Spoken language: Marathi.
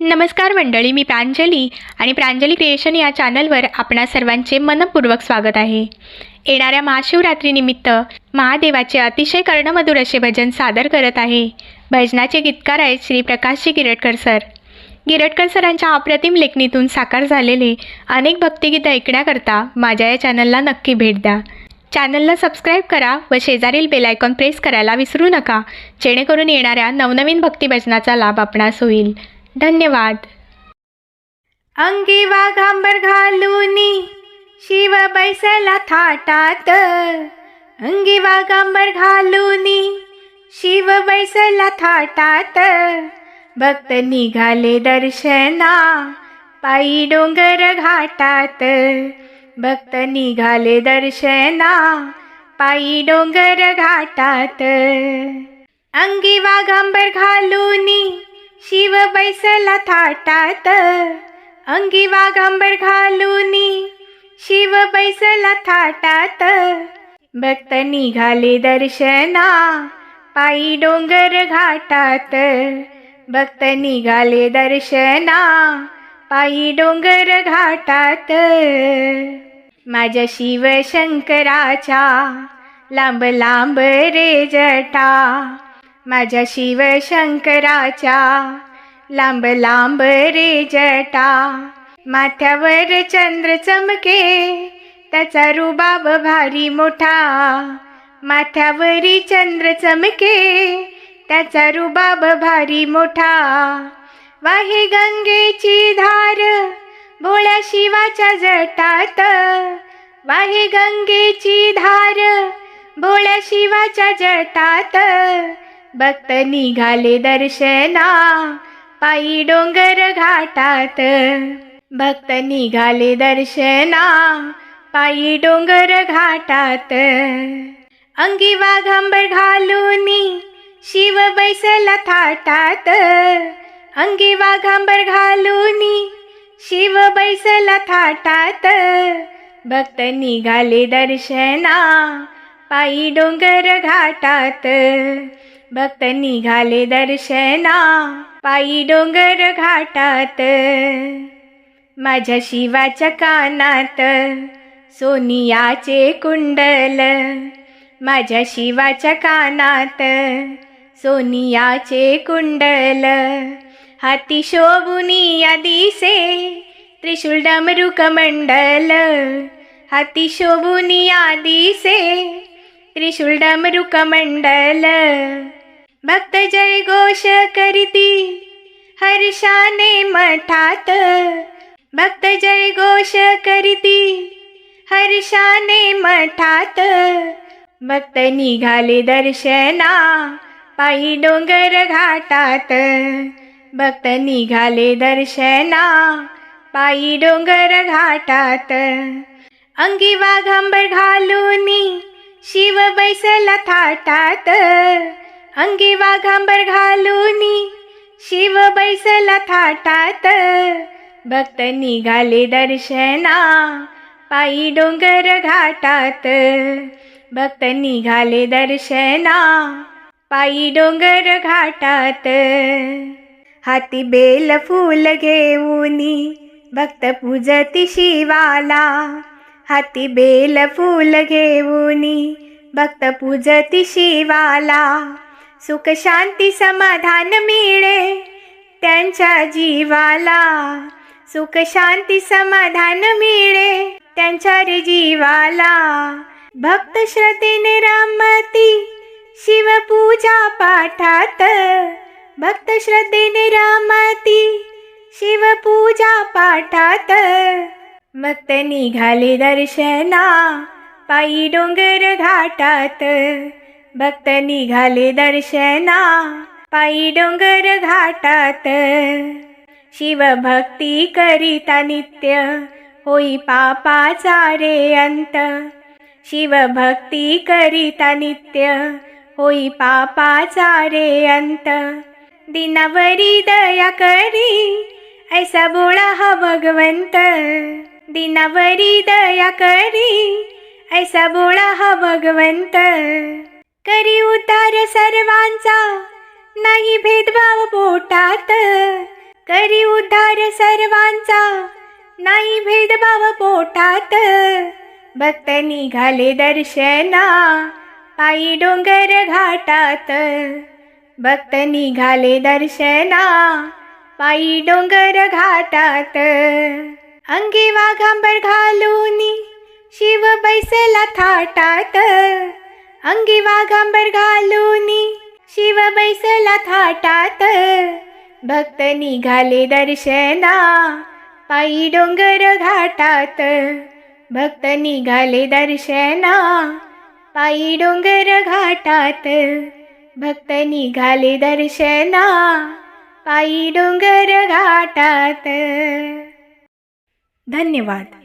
नमस्कार मंडळी मी प्रांजली आणि प्रांजली क्रिएशन या चॅनलवर आपणा सर्वांचे मनपूर्वक स्वागत आहे. येणाऱ्या महाशिवरात्रीनिमित्त महादेवाचे अतिशय कर्णमधुर असे भजन सादर करत आहे. भजनाचे गीतकार आहेत श्री प्रकाशजी गिरटकर सर. गिरटकर सरांच्या अप्रतिम लेखणीतून साकार झालेले अनेक भक्तिगीत ऐकण्याकरता माझ्या या चॅनलला नक्की भेट द्या. चॅनलला सबस्क्राईब करा व शेजारील बेलायकॉन प्रेस करायला विसरू नका जेणेकरून येणाऱ्या नवनवीन भक्तिभजनाचा लाभ आपणास होईल. धन्यवाद. अंगी वाघांबर घालूनी शिव बैसला थाटात. अंगी वाघांबर घालूनी शिव बैसला थाटात. भक्त निघाले दर्शना पायी डोंगर घाटात. भक्त निघाले दर्शना पायी डोंगर घाटात. अंगी वाघांबर घालूनी शिव बैसला थाटात. अंगी वाघांबर घालूनी शिव बैसला थाटात. भक्त निघाले दर्शना पायी डोंगर घाटात. भक्त निघाले दर्शना पायी डोंगर घाटात. माझ्या शिवशंकराच्या लांब लांब रे जटा माझ्या शिवशंकराच्या लांब लांब रे जटा. माथ्यावर चंद्र चमके त्याचा रुबाब भारी मोठा. माथ्यावरी चंद्र चमके त्याचा रुबाब भारी मोठा. वाहे गंगेची धार भोळ्या शिवाच्या जटात. वाहे गंगेची धार भोळ्या शिवाच्या जटात. भक्त निघाले दर्शना पायी डोंगर घाटात. भक्त निघाले दर्शना पायी डोंगर घाटात. अंगी वाघांबर घालूनी शिव बैसला थाटात. अंगी वाघांबर घालूनी शिव बैसला थाटात. भक्त निघाले दर्शना पायी डोंगर घाटात. भक्त निघाले दर्शना पायी डोंगर घाटात. माझ्या शिवाच्या कानात सोनियाचे कुंडल. माझ्या शिवाच्या कानात सोनियाचे कुंडल. हाती शोभुनिया दिसे त्रिशूल डमरुक मंडल. हाती शोभुनिया दिसे त्रिशूल डमरुक मंडल. भक्त जय घोष करीती हर्षाने मठात. भक्त जय घोष करीती हर्षाने मठात. भक्त निघाले दर्शना पायी डोंगर घाटात. भक्त निघाले दर्शना पायी डोंगर घाटात. अंगी वाघांबर घालूनी शिव बैसला थाटात. अंगी वाघांबर घालूनी शिव बैसला थाटात. भक्त निघाले दर्शना पायी डोंगर घाटात. भक्त निघाले दर्शना पायी डोंगर घाटात. हाती बेल फूल घेऊनी भक्त पूजती शिवाला. हाती बेल फूल घेऊनी भक्त पूजती शिवाला. सुख शांती समाधान मिळे त्यांच्या जीवाला. सुख शांती समाधान मिळे त्यांच्या रे जीवाला. भक्त श्रद्धेने रामती शिवपूजा पाठात. भक्त श्रद्धेने रामती शिवपूजा पाठात. मत निघाले दर्शना पायी डोंगर घाटात. भक्त निघाले दर्शना पायी डोंगर घाटात. शिवभक्ती करिता नित्य होई पापाचा रे अंत. शिवभक्ती करिता नित्य होई पापाचा रे अंत. दिनावरी दया करी ऐसा बोळा हा भगवंत. दिनावरी दया करी ऐसा बोळा हा भगवंत. करी उतार सर्वांचा नाही भेदभाव पोटात. करी उद्धार सर्वांचा नाही भेदभाव पोटात. भक्त निघाले दर्शना पायी डोंगर घाटात. भक्त निघाले दर्शना पायी डोंगर घाटात. अंगी वाघांबर घालून शिव बैसला थाटात. अंगी वाघांबर घालून शिव बैसला थाटात भक्त निघाले दर्शना पायी डोंगर घाटात भक्त निघाले दर्शना पायी डोंगर घाटात भक्त निघाले दर्शना पायी डोंगर घाटात धन्यवाद